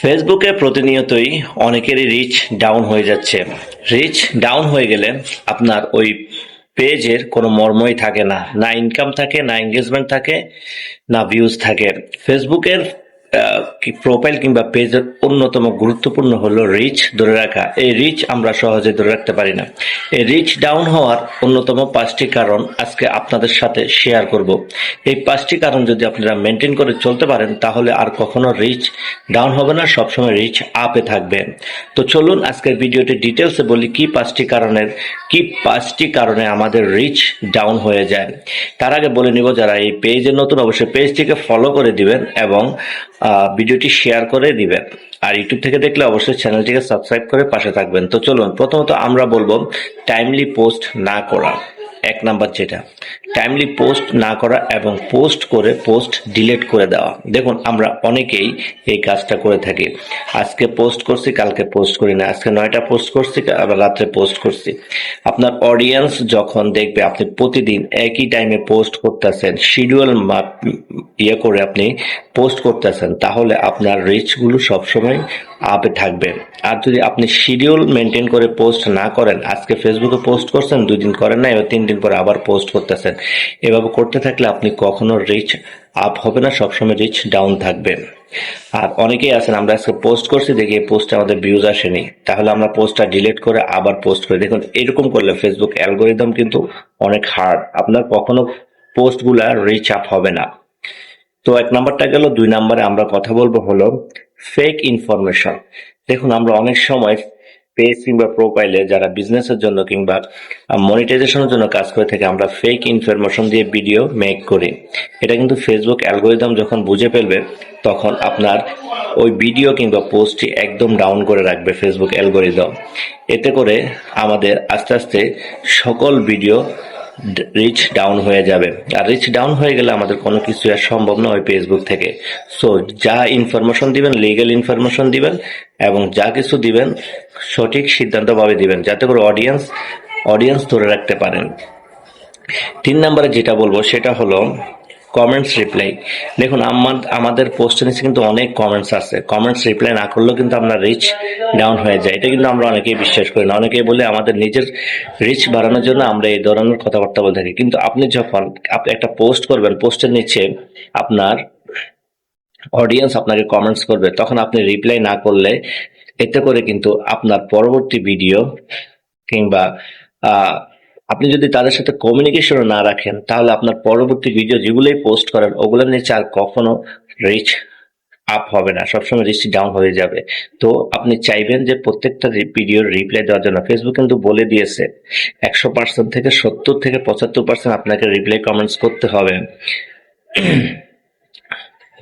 ফেসবুকে প্রতিনিয়তই অনেকেরই রিচ ডাউন হয়ে যাচ্ছে। রিচ ডাউন হয়ে গেলে আপনার ওই পেজের কোনো মর্মই থাকে না। না ইনকাম থাকে, না এঙ্গেজমেন্ট থাকে, না ভিউজ থাকে। ফেসবুকের প্রোফাইল কিংবা পেজের অন্যতম গুরুত্বপূর্ণ হলো রিচ ধরে রাখা। এই রিচ আমরা সহজে ধরে রাখতে পারি না। এই রিচ ডাউন হওয়ার অন্যতম পাঁচটি কারণ আজকে আপনাদের সাথে শেয়ার করব। এই পাঁচটি কারণ যদি আপনারা মেনটেন করে চলতে পারেন, তাহলে আর কখনো রিচ ডাউন হবে না, সবসময় রিচ আপে থাকবে। তো চলুন আজকের ভিডিওটি ডিটেলসে বলি কি পাঁচটি কারণের, কি পাঁচটি কারণে আমাদের রিচ ডাউন হয়ে যায়। তার আগে বলে নিব, যারা এই পেজে নতুন, অবশ্যই পেজটিকে ফলো করে দিবেন এবং ভিডিওটি শেয়ার করে দিবেন। আর ইউটিউব থেকে দেখলে অবশ্যই চ্যানেলটিকে সাবস্ক্রাইব করে পাশে থাকবেন। তো চলুন, প্রথমত আমরা বলব টাইমলি পোস্ট না করা। এক নাম্বার যেটা টাইমলি পোস্ট না করা এবং পোস্ট করে পোস্ট ডিলিট করে দেওয়া। দেখুন, আমরা অনেকেই এই কাজটা করে থাকি। আজকে পোস্ট করছি, কালকে পোস্ট করি না। আজকে নয়টা পোস্ট করছি, আবার রাত্রে পোস্ট করছি। আপনার অডিয়েন্স যখন দেখবে, আপনি প্রতিদিন একই টাইমে পোস্ট করতেছেন শিডিউল ইয়ে করে আপনি পোস্ট করতেছেন, তাহলে আপনার রিচগুলো সবসময় আপে থাকবে। আর যদি আপনি শিডিউল মেনটেন করে পোস্ট না করেন, আজকে ফেসবুকে পোস্ট করছেন, দুই দিন করেন না, এবার তিন দিন পরে আবার পোস্ট করতেছেন। এভাবে করতে থাকলে আপনি কখনো রিচ আপ হবে না, সবসময় রিচ ডাউন থাকবে আর অনেকেই আছেন, আমরা আজকে পোস্ট করছি, দেখি এই পোস্টে আমাদের ভিউজ আসেনি। তাহলে আমরা পোস্টটা ডিলিট করে আবার পোস্ট করি। দেখুন, এরকম করলে ফেসবুক অ্যালগোরিদম কিন্তু অনেক হার্ড আপনার কখনো পোস্টগুলা রিচ আপ হবে না। তো এক নাম্বারটা গেল, দুই নাম্বারে আমরা কথা বলব হলো ফেক ইনফরমেশন দেখুন, আমরা অনেক সময় পেজ কিংবা প্রোফাইলে যারা বিজনেসের জন্য কিংবা মনিটাইজেশনের জন্য কাজ করে থাকে, আমরা ফেক ইনফরমেশন দিয়ে ভিডিও মেক করি। এটা কিন্তু ফেসবুক অ্যালগোরিদম যখন বুঝে ফেলবে, তখন আপনার ওই ভিডিও কিংবা পোস্টটি একদম ডাউন করে রাখবে ফেসবুক অ্যালগোরিদম এতে করে আমাদের আস্তে আস্তে সকল ভিডিও রিচ ডাউন হয়ে যাবে। আর রিচ ডাউন হয়ে গেলে আমাদের কোনো কিছু আর সম্ভব নয় ফেসবুক থেকে। সো যা ইনফরমেশন দিবেন লিগ্যাল ইনফরমেশন দিবেন, এবং যা কিছু দিবেন, সঠিক সিদ্ধান্তভাবে দিবেন, যাতে করে অডিয়েন্স অডিয়েন্স ধরে রাখতে পারেন। তিন নম্বরে যেটা বলব, সেটা হলো কমেন্টস রিপ্লাই দেখুন, আমার, আমাদের পোস্টের নিচে কিন্তু অনেক কমেন্টস আছে। কমেন্টস রিপ্লাই না করলেও কিন্তু আপনার রিচ ডাউন হয়ে যায় এটা কিন্তু আমরা অনেকেই বিশ্বাস করি না। অনেকেই বলে আমাদের নিজের রিচ বাড়ানোর জন্য আমরা এই ধরনের কথাবার্তা বলে থাকি। কিন্তু আপনি যখন আপনি একটা পোস্ট করবেন পোস্টের নিচে আপনার অডিয়েন্স আপনাকে কমেন্টস করবে, তখন আপনি রিপ্লাই না করলে এতে করে কিন্তু আপনার পরবর্তী ভিডিও কিংবা আপনি যদি তাদের সাথে কমিউনিকেশন না রাখেন, তাহলে আপনার পরবর্তী ভিডিও যেগুলোই পোস্ট করেন ওগুলো নিচে আর কখনো রিচ আপ হবে না। সবসময় রিচ ডাউন হয়ে যাবে। তো আপনি চাইবেন যে প্রত্যেকটা ভিডিওর রিপ্লাই দেওয়ার জন্য। ফেসবুক কিন্তু বলে দিয়েছে, একশো পার্সেন্ট থেকে সত্তর থেকে পঁচাত্তর পার্সেন্ট আপনাকে রিপ্লাই কমেন্টস করতে হবে।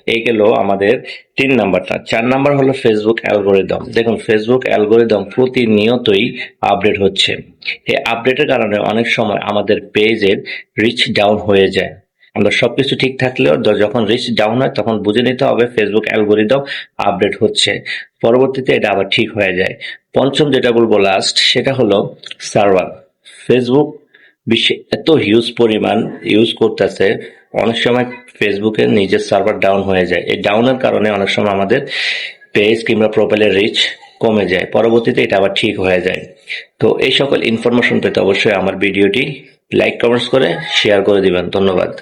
এই গেল আমাদের তিন নাম্বারটা। চার নাম্বার হলো ফেসবুক অ্যালগোরিদম দেখুন ফেসবুক অ্যালগোরিদম প্রতিনিয়তই আপডেট হচ্ছে। এই আপডেটের কারণে অনেক সময় আমাদের পেজের রিচ ডাউন হয়ে যায়। আমরা সবকিছু ঠিক থাকলেও যখন রিচ ডাউন হয়, তখন বুঝে নিতে হবে ফেসবুক অ্যালগোরিদম আপডেট হচ্ছে। পরবর্তীতে এটা আবার ঠিক হয়ে যায়। পঞ্চম যেটা বলব লাস্ট সেটা হলো সার্ভার ফেসবুক বিশ্বে এত হিউজ পরিমাণ ইউজ করতেছে, অনেক সময় ফেসবুকে নিজের সার্ভার ডাউন হয়ে যায়। এই ডাউনের কারণে অনেক সময় আমাদের পেজ কিংবা প্রোফাইলের রিচ কমে যায়। পরবর্তীতে এটা আবার ঠিক হয়ে যায়। তো এই সকল ইনফরমেশন পেতে অবশ্যই আমার ভিডিওটি লাইক কমেন্টস করে শেয়ার করে দিবেন। ধন্যবাদ।